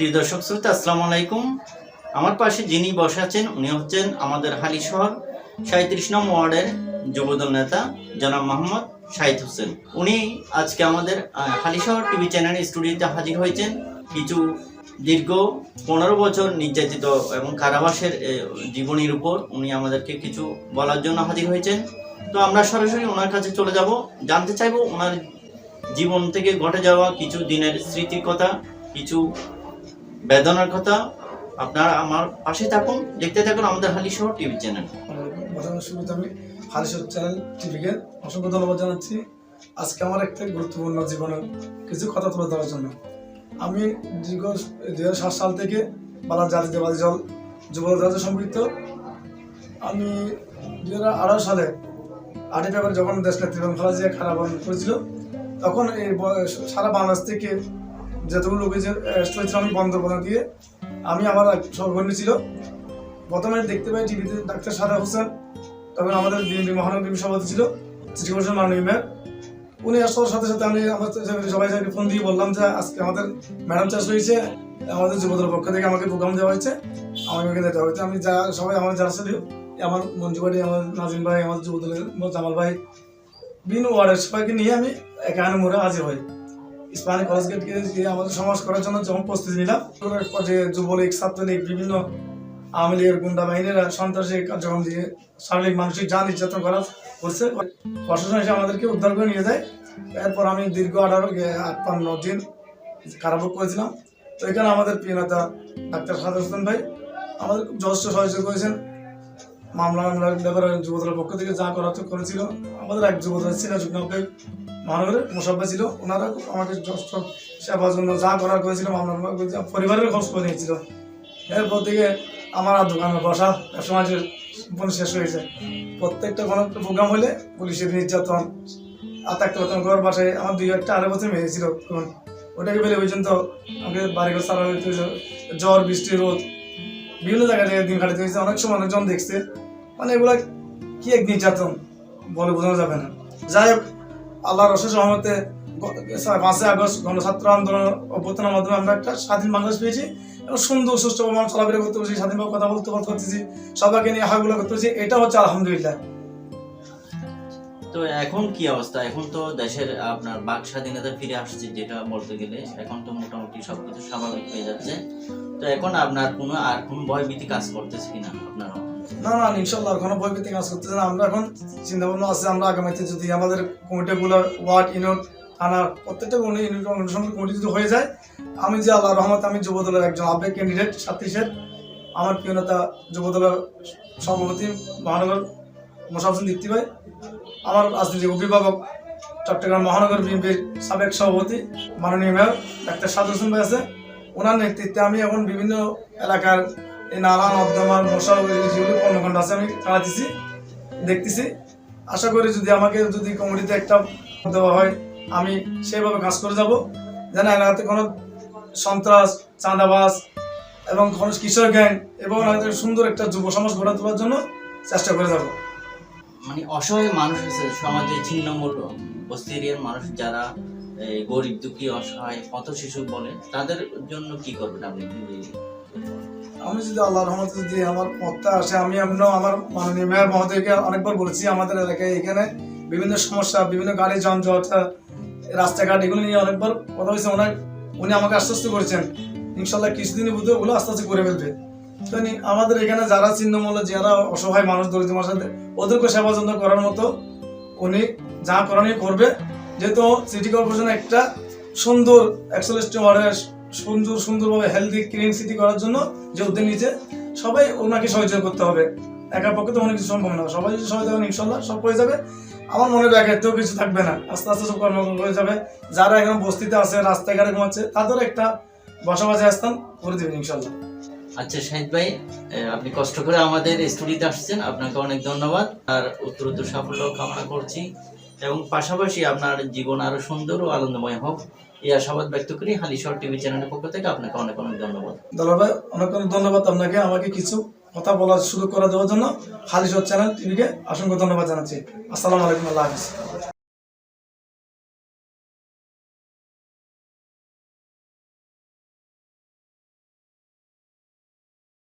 প্রিয় দর্শক শ্রোতা, আসসালামু আলাইকুম। আমার পাশে যিনি বসে আছেন, উনি হচ্ছেন আমাদের হালিশহর সাঁত্রিশ নং ওয়ার্ডের যুবদল নেতা জনাব মোহাম্মদ শাহিদ হোসেন। উনি আজকে আমাদের হালিশহর টিভি চ্যানেলের স্টুডিওতে হাজির হয়েছেন কিছু দীর্ঘ পনেরো বছর নির্যাতিত এবং কারাবাসের জীবনীর উপর উনি আমাদেরকে কিছু বলার জন্য হাজির হয়েছেন। তো আমরা সরাসরি ওনার কাছে চলে যাব। জানতে চাইব ওনার জীবন থেকে ঘটে যাওয়া কিছু দিনের স্মৃতির কথা, কিছু বেদনার কথা আপনারা আমার পাশে থাকুন, দেখতে থাকুন আমাদের হালি শহর টিভি চ্যানেল। শুরুতে আমি হালিশর চ্যানেল টিভিকে অসংখ্য ধন্যবাদ জানাচ্ছি। আজকে আমার একটা গুরুত্বপূর্ণ জীবনের কিছু কথা তুলে ধরার জন্য। আমি দীর্ঘ হাজার সাত সাল থেকে বালা জাতীয়বাদী দল যুব রাজ্য সম্পৃক্ত আমি দুই হাজার সালে আটই ফেব্রুয়ারি যখন দেশ নেত্রী বেগম খালেদা জিয়া খারাপ করেছিল, তখন এই সারা বাংলাদেশ থেকে যতগুলো লোকের যে হয়েছিল আমি বন্ধ করে দিয়ে, আমি আমার সহকর্মী ছিল। প্রথমে দেখতে পাই টিভিতে ডাক্তার সাদা হোসেন তখন আমাদের বিএনপি মহানগর বিএনপি সভাপতি ছিল সিটি কমিশন মাননীয় মেয়র উনি আসার সাথে সাথে আমি আমার সবাই ফোন দিয়ে বললাম যে, আজকে আমাদের ম্যাডাম চাষ হয়েছে, আমাদের যুবদলের পক্ষ থেকে আমাকে প্রোগ্রাম দেওয়া হয়েছে, আমাকে যেতে হয়েছে আমি যা, সবাই আমার যারা ছিল আমার মঞ্জু বাড়ি আমার নাজিম ভাই, আমার যুবদলের জামাল ভাই বিভিন্ন ওয়ার্ডের সবাইকে নিয়ে আমি একান্ন মোড়ে হাজির হই। ইসলামিক কলেজ আমাদের সমাজ করার জন্য যখন প্রস্তুতি নিলাম যে যুবলীগ, ছাত্রলীগ, বিভিন্ন আওয়ামী লীগের গুন্ডা বাহিনীরা সন্ত্রাসী কার্যক্রম দিয়ে শারীরিক, মানসিক যান নির্যাতন করা করছে প্রশাসন এসে আমাদেরকে উদ্ধার করে নিয়ে যায়। এরপর আমি দীর্ঘ আঠারো আটান্ন দিন কারাভোগ করেছিলাম। তো এখানে আমাদের প্রিয় নেতা ডাক্তার সাদ হোসেন ভাই আমাদের যথেষ্ট সহযোগ করেছেন। মামলা ব্যাপারে যুবদলের পক্ষ থেকে যা করা করেছিল। আমাদের এক যুবদল ছিল যুগ্নকে মহানগরের মোসাব্বা ছিল। ওনারা খুব আমাকে যথেষ্ট সেবার জন্য যা করার করেছিল মামলা মামলা করেছিল, পরিবারের খোঁজ করে নিয়েছিল। এরপর থেকে আমার আর দোকানে বসা ব্যবসা বাণিজ্য সম্পূর্ণ শেষ হয়েছে প্রত্যেকটা কোনো একটা প্রোগ্রাম হলে পুলিশের নির্যাতন আতাক প্রথম ঘর বাসায় আমার দুই একটা আড়াই বছর মেয়ে ছিল তখন। ওটাকে বেলে পর্যন্ত আমাকে বাড়ি ঘর সারা হইতে হয়েছে। জ্বর বৃষ্টি রোদ বিভিন্ন জায়গায় জায়গায় দিন কাটাতে হয়েছে। অনেক সময় অনেকজন দেখছে। মানে এগুলা কি এক নির্যাতন বলে বোঝানো যাবে না। যাই হোক আল্লাহর অশেষ রহমতে পাঁচই আগস্ট গণছাত্র আন্দোলন অভ্যর্থনার মাধ্যমে আমরা একটা স্বাধীন বাংলাদেশ পেয়েছি এবং সুন্দর সুষ্ঠুভাবে আমরা চলাফেরা করতে পারছি স্বাধীনভাবে কথা বলতে পারতেছি সবাইকে নিয়ে হাগুলো করতে পারছি, এটা হচ্ছে আলহামদুলিল্লাহ। তো এখন কি অবস্থা? এখন তো দেশের আপনার বাক স্বাধীনতা ফিরে আসছে যেটা বলতে গেলে, এখন তো মোটামুটি সবকিছু স্বাভাবিক হয়ে যাচ্ছে। তো এখন আপনার কোনো, আর কোনো ভয়ভীতি কাজ করতেছে কিনা আপনার না না, ইনশাল্লাহ আর কোনো ভয়ভীতি কাজ করতেছে না। আমরা এখন চিন্তা ভাবনা আছে, আমরা আগামীতে যদি আমাদের কমিটিগুলো ওয়ার্ড ইউনিট থানার প্রত্যেকটা অনুসন্ধান কমিটি যদি হয়ে যায়, আমি যে আল্লাহ রহমত আমি যুবদলের একজন আবেগ ক্যান্ডিডেট সাতত্রিশের আমার প্রিয় নেতা যুবদলের সভাপতি মহানগর মোশাফ হোসেন দীপ্তি ভাই, আমার রাজনৈতিক অভিভাবক চট্টগ্রাম মহানগর বিএনপির সাবেক সভাপতি মাননীয় মেয়র ডাক্তার সাদ হোসেন ভাই আছে। ওনার নেতৃত্বে আমি এখন বিভিন্ন এলাকার এই নালা নর্দমার মশা যেগুলো কর্মকাণ্ড আছে আমি চালাতেছি দেখতেছি। আশা করি যদি আমাকে যদি কমিটিতে একটা দেওয়া হয় আমি সেইভাবে কাজ করে যাব। যেন এলাকাতে কোনো সন্ত্রাস চাঁদাবাজ এবং কোনো কিশোর গ্যাং এবং সুন্দর একটা যুব সমাজ গড়ে তোলার জন্য চেষ্টা করে যাব। মানে অসহায় মানুষ আছে সমাজে ছিন্নমূল বস্তি এরিয়ার মানুষ যারা এই, গরিব দুঃখী অসহায় পথ শিশু বলে তাদের জন্য কি করবেন আপনি? আমি যদি আল্লাহ রহমতে যদি আমার মতটা আসে আমি এমন আমার মাননীয় মেয়র মহোদয়কে অনেকবার বলেছি আমাদের এলাকায় এখানে বিভিন্ন সমস্যা বিভিন্ন গাড়ি যানজট রাস্তাঘাট এগুলো নিয়ে অনেকবার কথা হয়েছে। ওনার উনি আমাকে আশ্বস্ত করেছেন ইনশাল্লাহ কিছুদিনের মধ্যে ওগুলো আস্তে আস্তে করে ফেলবে। তো আমাদের এখানে যারা ছিন্নমূল্য যারা অসহায় মানুষ দরিদ্র মানুষ আছে, ওদেরকে সেবা যত্ন করার মতো উনি যা করানি করবে। যেহেতু সিটি কর্পোরেশন একটা সুন্দর একচল্লিশটি ওয়ার্ডের সুন্দর সুন্দরভাবে হেলদি ক্লিন সিটি করার জন্য যে উদ্যোগ নিয়েছে, সবাই ওনাকে সহযোগিতা করতে হবে। একা পক্ষে তো অনেক কিছু সম্ভব না। সবাই যদি সহযোগিতা করেন, ইনশাল্লাহ সব হয়ে যাবে। আমার মনে হয় ব্যাঘাতেও কিছু থাকবে না। আস্তে আস্তে সব কর্মকাণ্ড হয়ে যাবে। যারা এখন বস্তিতে আছে, রাস্তাঘাটে ঘুমাচ্ছে, তাদের একটা বসবাসের আসতাম করে দেবেন, ইনশাল্লাহ। আচ্ছা শাহিদ ভাই আপনি কষ্ট করে আমাদের স্টুডিওতে আসছেন। আপনাকে অনেক ধন্যবাদ। আর উত্তরোত্তর সাফল্য কামনা করছি। এবং পাশাপাশি আপনার জীবন আরও সুন্দর ও আনন্দময় হোক। এই আশাবাদ ব্যক্ত করি। হালিশহর টিভি চ্যানেলের পক্ষ থেকে আপনাকে অনেক অনেক ধন্যবাদ। দলার অনেক অনেক ধন্যবাদ আপনাকে আমাকে কিছু কথা বলার সুযোগ করে দেওয়ার জন্য। খালিশর চ্যানেল টিভিকে অসংখ্য ধন্যবাদ জানাচ্ছি। আসসালামু আলাইকুম, আল্লাহ হাফিজ।